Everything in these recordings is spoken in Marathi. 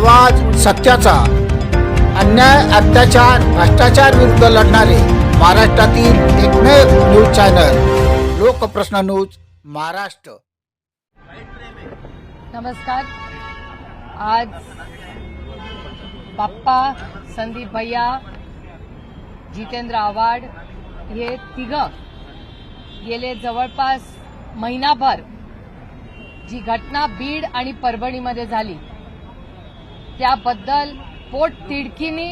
आवाज सत्याचा. अन्याय अत्याचार भ्रष्टाचार विरुद्ध लढणारे महाराष्ट्रातील एकमेव news channel Lokprashna news Maharashtra. नमस्कार. आज बाप्पा संदीप भैया जितेंद्र आव्हाड हे तिघं गेले जवळपास महिनाभर जी घटना बीड आणि परभणीमध्ये झाली. त्याबद्दल पोट तिडकीने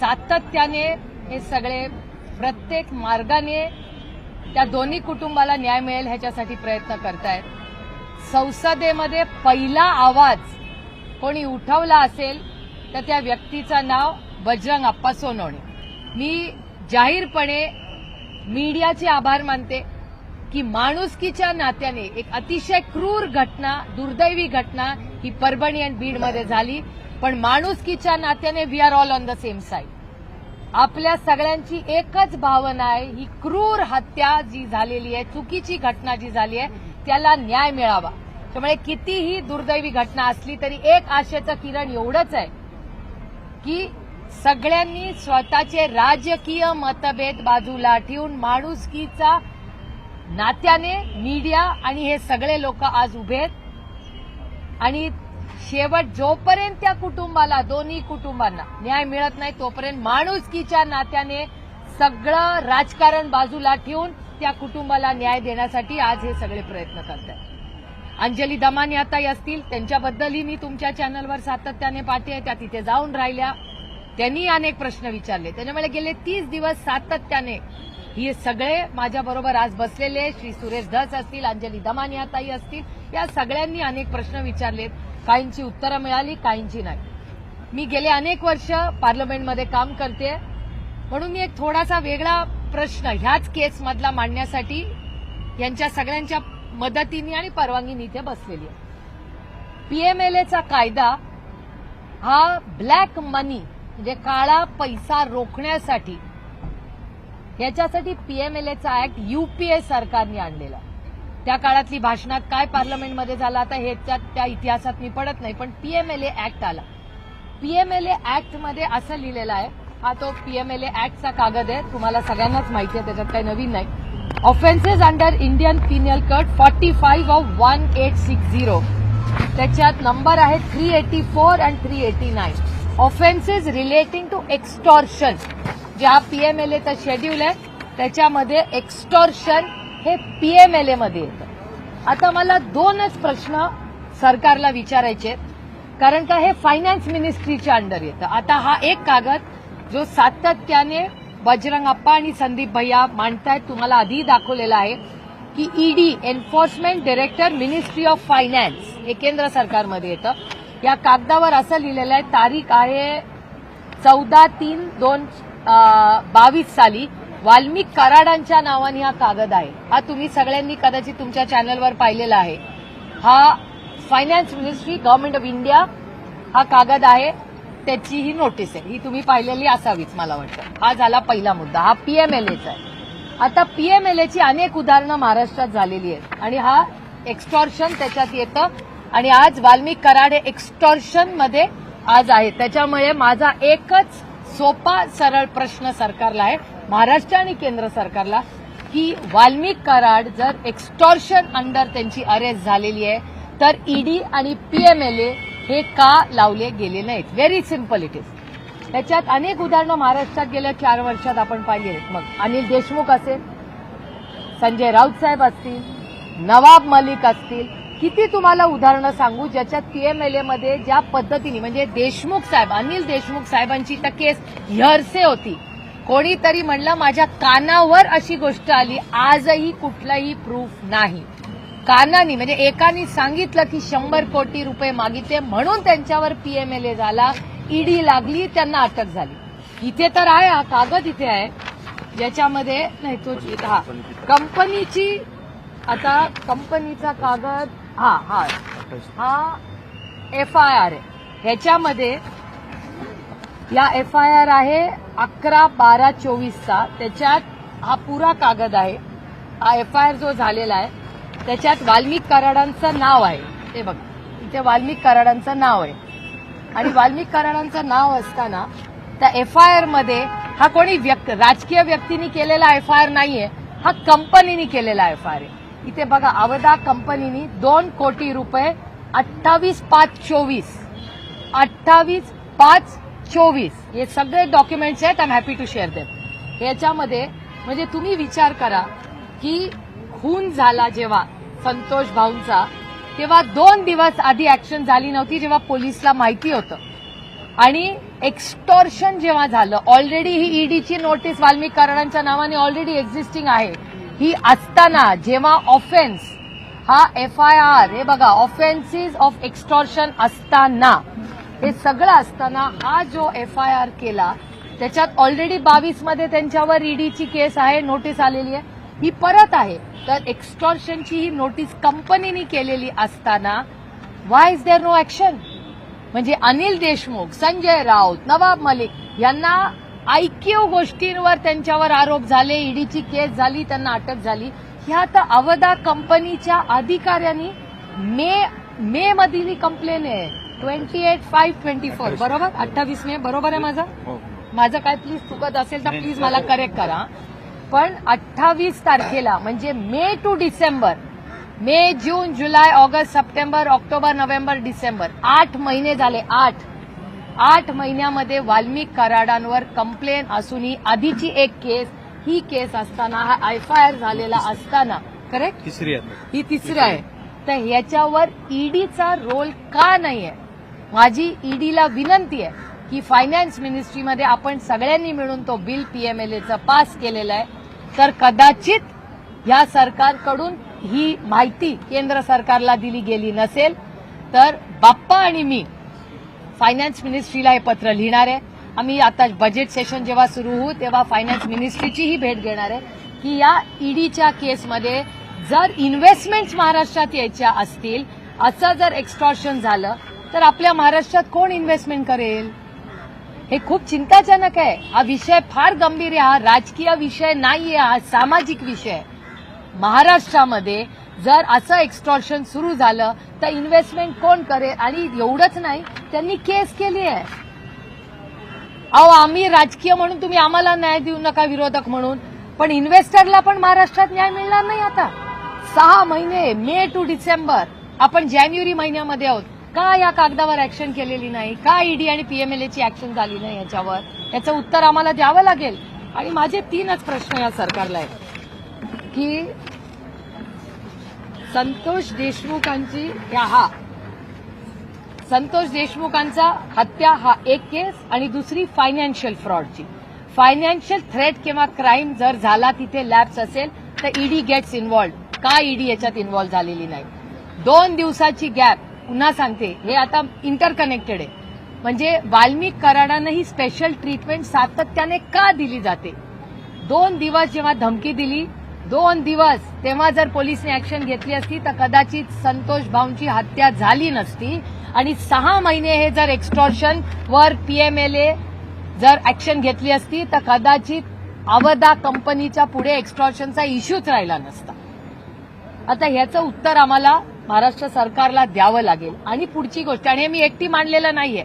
सातत्याने हे सगळे प्रत्येक मार्गाने त्या दोन्ही कुटुंबाला न्याय मिळेल ह्याच्यासाठी प्रयत्न करतायत. संसदेमध्ये पहिला आवाज कोणी उठवला असेल तर त्या व्यक्तीचं नाव बजरंग अप्पा सोनवणे. मी जाहीरपणे मीडियाचे आभार मानते. की माणुसकीच्या नात्याने एक अतिशय क्रूर घटना दुर्दैवी घटना ही परभणी आणि बीडमध्ये झाली. पण माणुसकीच्या नात्याने we are all on the same side आपल्या सगळ्यांची एकच भावना आहे ही क्रूर हत्या जी झालेली आहे चुकीची घटना जी झाली आहे त्याला न्याय मिळावा. त्यामुळे कितीही दुर्दैवी घटना असली तरी एक आशेचं किरण एवढंच आहे की सगळ्यांनी स्वतःचे राजकीय मतभेद बाजूला ठेवून माणुसकीचा नात्याने मीडिया आणि हे सगळे लोक आज उभे आहेत. आणि शेवट जोपर्यंत त्या कुटुंबाला दोन्ही कुटुंबांना न्याय मिळत नाही तोपर्यंत माणुसकीच्या नात्याने सगळं राजकारण बाजूला ठेवून त्या कुटुंबाला न्याय देण्यासाठी आज हे सगळे प्रयत्न करत आहेत अंजली दमानी आताही असतील त्यांच्याबद्दलही मी तुमच्या चॅनलवर सातत्याने पाहते त्या तिथे जाऊन राहिल्या. त्यांनी अनेक प्रश्न विचारले. त्याच्यामुळे गेले तीस दिवस सातत्याने हे सगळे माझ्याबरोबर आज बसलेले श्री सुरेश धस असतील अंजली दमानियाताई असतील या सगळ्यांनी अनेक प्रश्न विचारलेत. काहींची उत्तरं मिळाली काहींची नाही. मी गेले अनेक वर्ष पार्लमेंटमध्ये काम करते. म्हणून मी एक थोडासा वेगळा प्रश्न ह्याच केसमधला मांडण्यासाठी यांच्या सगळ्यांच्या मदतीने आणि परवानगीने इथे बसलेली आहे. पीएमएलएचा कायदा हा ब्लॅक मनी म्हणजे काळा पैसा रोखण्यासाठी याच्यासाठी पीएमएलएचा ऍक्ट युपीए सरकारने आणलेला त्या काळातली भाषणात काय पार्लमेंटमध्ये झालं आता ह्याच्यात त्या इतिहासात मी पडत नाही पण पीएमएलए ऍक्ट आला. पीएमएलए ऍक्टमध्ये असं लिहिलेलं आहे हा तो पीएमएलए ऍक्टचा कागद आहे तुम्हाला सगळ्यांनाच माहिती आहे त्याच्यात काही नवीन नाही. Offences under Indian penal code forty five of one eight six zero त्याच्यात नंबर आहे three eighty four and three eighty nine offences relating to extortion ज्या पीएमएलएचा शेड्यूल आहे त्याच्यामध्ये एक्स्टॉर्शन हे पीएमएलए मध्ये येतं. आता मला दोनच प्रश्न सरकारला विचारायचे आहेत. कारण का हे फायनान्स मिनिस्ट्रीच्या अंडर येतं. आता हा एक कागद जो सातत्याने बजरंग अप्पा आणि संदीप भैया मांडतायत तुम्हाला आधी दाखवलेला आहे की ED enforcement director ministry of finance हे केंद्र सरकारमध्ये येतं. या कागदावर असं लिहिलेलं आहे तारीख आहे चौदा तीन दोन बावीस साली वाल्मिक कराडांच्या नावाने हा कागद आहे. हा तुम्ही सगळ्यांनी कदाचित तुमच्या चॅनलवर पाहिलेला आहे. हा finance ministry government of India हा कागद आहे. त्याची ही नोटीस आहे. ही तुम्ही पाहिलेली असावीच मला वाटतं. हा झाला पहिला मुद्दा. हा पीएमएलएचा आहे. आता पीएमएलएची अनेक उदाहरणं महाराष्ट्रात झालेली आहेत. आणि हा एक्स्टॉर्शन त्याच्यात येतं. आणि आज वाल्मिक कराड हे एक्स्टॉर्शनमध्ये आज आहे त्याच्यामुळे माझा एकच सोपा सरळ प्रश्न सरकारला आहे. महाराष्ट्र आणि केंद्र सरकारला की वाल्मिक कराड जर एक्स्टॉर्शन अंडर त्यांची अरेस्ट झालेली आहे तर ईडी आणि पीएमएलए हे का लावले गेले नाहीत? व्हेरी सिंपल इट इज त्याच्यात अनेक उदाहरणं महाराष्ट्रात गेल्या चार वर्षात आपण पाहिली आहेत. मग अनिल देशमुख असेल संजय राऊत साहेब असतील नवाब मलिक असतील किती तुम्हाला उदाहरणं सांगू? ज्याच्यात पीएमएलए मध्ये ज्या पद्धतीने म्हणजे देशमुख साहेब अनिल देशमुख साहेबांची तर केस हरसे होती. कोणीतरी म्हणलं माझ्या कानावर अशी गोष्ट आली आजही कुठलाही प्रूफ नाही. कानानी म्हणजे एकानी सांगितलं की शंभर कोटी रुपये मागितले म्हणून त्यांच्यावर पीएमएलए झाला. ईडी लागली त्यांना अटक झाली. इथे तर आहे हा कागद इथे आहे. ज्याच्यामध्ये नाही तो हा. कंपनीची आता कंपनीचा कागद हा हा. हा एफ आय आर आहे ह्याच्यामध्ये या एफ आय आर आहे अकरा बारा चोवीसचा. त्याच्यात हा पुरा कागद आहे. हा एफ आय आर जो झालेला आहे त्याच्यात वाल्मिक कराडांचं नाव आहे. ते बघ इथे वाल्मिक कराडांचं नाव आहे. आणि वाल्मिक कराडांचं नाव असताना त्या एफ आय आरमध्ये हा कोणी व्यक्त राजकीय व्यक्तीने केलेला एफ आय आर नाहीये हा कंपनीने केलेला एफ आय आर आहे. इथे बघा अवधा कंपनीनी दोन कोटी रुपये अठ्ठावीस पाच चोवीस. अठ्ठावीस पाच चोवीस. हे सगळे डॉक्युमेंट्स आहेत I am happy to share them याच्यामध्ये म्हणजे तुम्ही विचार करा की खून झाला जेव्हा संतोष भाऊंचा तेव्हा दोन दिवस आधी ऍक्शन झाली नव्हती जेव्हा पोलिसला माहिती होतं. आणि एक्स्टॉर्शन जेव्हा झालं ऑलरेडी ही ईडीची नोटीस वाल्मिक कराडांच्या नावाने ऑलरेडी एक्झिस्टिंग आहे. ही असताना जेव्हा ऑफेन्स हा एफ आय आर हे बघा ऑफेन्सिस ऑफ एक्स्टॉर्शन असताना हे सगळं असताना हा जो एफ आय आर केला त्याच्यात ऑलरेडी बावीसमध्ये त्यांच्यावर ईडीची केस आहे नोटीस आलेली आहे. ही परत आहे. तर एक्स्टॉर्शनची ही नोटीस कंपनीने केलेली असताना why is there no action म्हणजे अनिल देशमुख संजय राऊत नवाब मलिक यांना ऐक्यू गोष्टींवर त्यांच्यावर आरोप झाले ईडीची केस झाली त्यांना अटक झाली. ह्या आता अवधा कंपनीच्या अधिकाऱ्यांनी मे मे मधील कंप्लेन आहे. Twenty eight five twenty four बरोबर? अठ्ठावीस मे बरोबर आहे माझं? माझं काय प्लीज चुकत असेल तर प्लीज मला करेक्ट करा. पण अठ्ठावीस तारखेला म्हणजे May to December May June July August September October November December आठ महिने झाले आठ. आठ महिन्यामध्ये वाल्मिक कराडांवर कंप्लेन असूनही आधीची एक केस ही केस असताना हा एफ आय आर झालेला असताना करेक्ट तिसरी ही तिसरी आहे. तर ह्याच्यावर ईडीचा रोल का नाहीये? माझी ईडीला विनंती आहे की फायनान्स मिनिस्ट्रीमध्ये आपण सगळ्यांनी मिळून तो बिल पीएमएलएचं पास केलेला आहे. तर कदाचित या सरकारकडून ही माहिती केंद्र सरकारला दिली गेली नसेल तर बाप्पा आणि मी फायनान्स मिनिस्ट्रीला हे पत्र लिहिणार आहे. आम्ही आता बजेट सेशन जेव्हा सुरू होऊ तेव्हा फायनान्स मिनिस्ट्रीचीही भेट घेणार आहे की या ईडीच्या केसमध्ये जर इन्व्हेस्टमेंट महाराष्ट्रात यायच्या असतील असं जर एक्स्ट्रॉशन झालं तर आपल्या महाराष्ट्रात कोण इन्व्हेस्टमेंट करेल? हे खूप चिंताजनक आहे. हा विषय फार गंभीर आहे. हा राजकीय विषय नाहीये. हा सामाजिक विषय महाराष्ट्रामध्ये जर असं एक्स्टॉर्शन सुरू झालं तर इन्व्हेस्टमेंट कोण करेल? आणि एवढंच नाही त्यांनी केस केली आहे. अहो आम्ही राजकीय म्हणून तुम्ही आम्हाला न्याय देऊ नका विरोधक म्हणून. पण इन्व्हेस्टरला पण महाराष्ट्रात न्याय मिळणार नाही आता. सहा महिने मे टू डिसेंबर आपण जानेवारी महिन्यामध्ये आहोत. का या कागदावर ऍक्शन केलेली नाही? का ईडी आणि पीएमएलएची ऍक्शन झाली नाही याच्यावर? याचं उत्तर आम्हाला द्यावं लागेल. आणि माझे तीनच प्रश्न या सरकारला आहेत. की संतोष देशमुखांची या हा संतोष देशमुखांचा हत्या हा एक केस आणि दुसरी फायनान्शियल फ्रॉडची फायनान्शियल थ्रेट किंवा क्राईम जर झाला तिथे लॅब्स असेल तर ईडी गेट्स इन्व्हॉल्ड का ईडी याच्यात इन्व्हॉल्व झालेली नाही? दोन दिवसाची गॅप पुन्हा सांगते हे आता इंटरकनेक्टेड आहे. म्हणजे वाल्मिक कराडांना ही स्पेशल ट्रीटमेंट सातत्याने का दिली जाते? दोन दिवस जेव्हा धमकी दिली दोन दिवस तेव्हा जर पोलिसने ऍक्शन घेतली असती तर कदाचित संतोष भाऊंची हत्या झाली नसती आणि सहा महिने हे जर एक्स्टॉर्शन वर पीएमएलए जर ऍक्शन घेतली असती तर कदाचित अवधा कंपनीच्या पुढे एक्स्टॉर्शनचा इश्यूच राहिला नसता. आता ह्याचं उत्तर आम्हाला महाराष्ट्र सरकारला द्यावं लागेल. आणि पुढची गोष्ट आणि हे मी एकटी मांडलेलं नाहीये.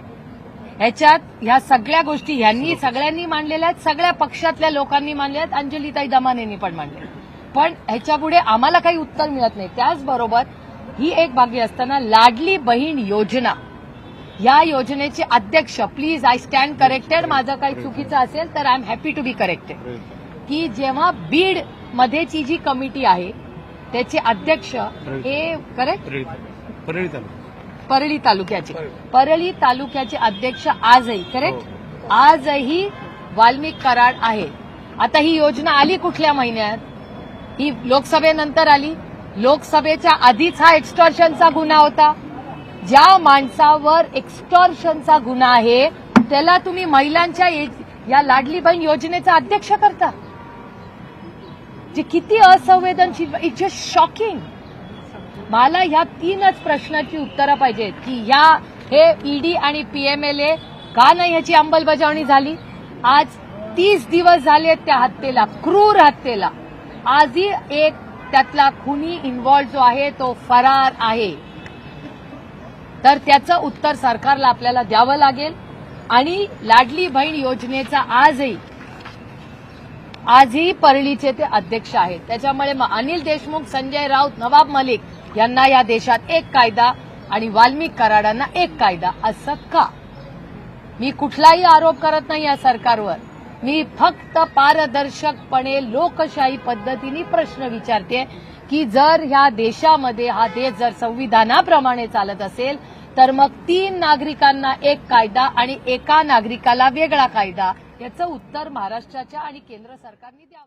ह्याच्यात ह्या सगळ्या गोष्टी ह्यांनी सगळ्यांनी मांडलेल्या आहेत सगळ्या पक्षातल्या लोकांनी मांडल्या आहेत अंजलीताई दमानेनी पण मांडले पण ह्याच्यापुढे आम्हाला काही उत्तर मिळत नाही. त्याचबरोबर ही एक बागी असताना लाडली बहीण योजना. या योजनेचे अध्यक्ष प्लीज आय स्टँड करेक्टेड माझं काही चुकीचं असेल तर I am happy to be corrected की जेव्हा बीड मध्येची जी कमिटी आहे त्याचे अध्यक्ष हे करेक्ट परळी परळी परळी तालुक्याचे. परळी तालुक्याचे अध्यक्ष आजही करेक्ट आजही वाल्मिक कराड आहे. आता ही योजना आली कुठल्या महिन्यात? ही लोकसभेनंतर आली. लोकसभेच्या आधीच हा एक्स्टॉर्शनचा गुन्हा होता. ज्या माणसावर एक्स्टॉर्शनचा गुन्हा आहे त्याला तुम्ही महिलांच्या या लाडली बहीण योजनेचा अध्यक्ष करता. जे किती असंवेदनशील इट्स जस्ट शॉकिंग. मला ह्या तीनच प्रश्नाची उत्तरं पाहिजेत की या हे ईडी आणि पीएमएलए का नाही ह्याची अंमलबजावणी झाली? आज तीस दिवस झाले त्या हत्येला क्रूर हत्येला. आजही एक त्यातला खुनी इन्व्हॉल्व जो आहे तो फरार आहे. तर त्याचं उत्तर सरकारला आपल्याला द्यावं लागेल. आणि लाडली बहीण योजनेचा आजही आजही परळीचे ते अध्यक्ष आहेत. त्याच्यामुळे मग अनिल देशमुख संजय राऊत नवाब मलिक यांना या देशात एक कायदा आणि वाल्मिक कराडांना एक कायदा असं का? मी कुठलाही आरोप करत नाही या सरकारवर. मी फक्त पारदर्शकपणे लोकशाही पद्धतीने प्रश्न विचारते की जर ह्या देशामध्ये हा देश जर संविधानाप्रमाणे चालत असेल तर मग तीन नागरिकांना एक कायदा आणि एका नागरिकाला वेगळा कायदा याचं उत्तर महाराष्ट्राच्या आणि केंद्र सरकारने द्यावं.